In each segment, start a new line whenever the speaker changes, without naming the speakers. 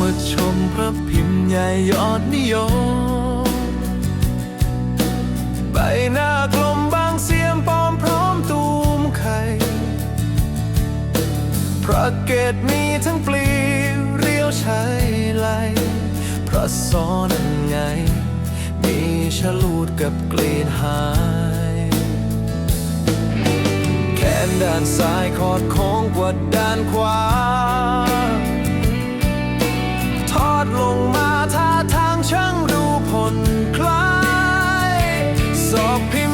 มาชมพระพิมพ์ใหญ่ยอดนิยม ใบหน้ากลมบางเสียมปอมพร้อมตูมไข่ พระเกตมีทั้งปลีเรียวชายไหลพระซอนนั้นไง มีฉลูดกับกลีดหายด้านซ้ายคอดของกว่าด้านขวา นคลายสอบพิ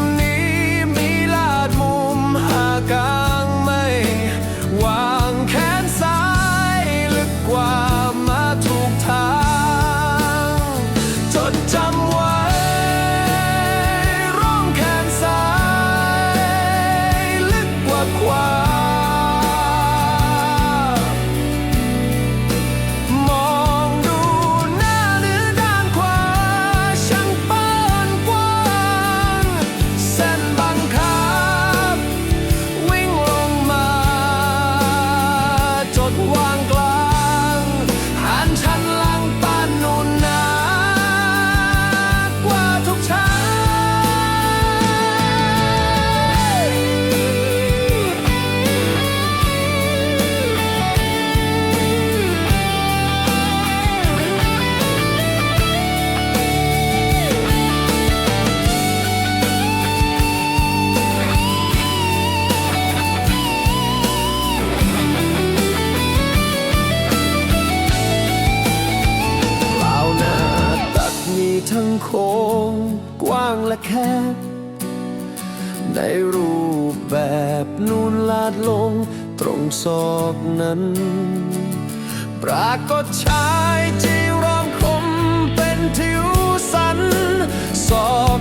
โคงกว้างและแคบ ในรูปแบบนูนลาดลงตรงซอกนั้น ปรากฏชายจีรอมคมเป็นทิวสันซอก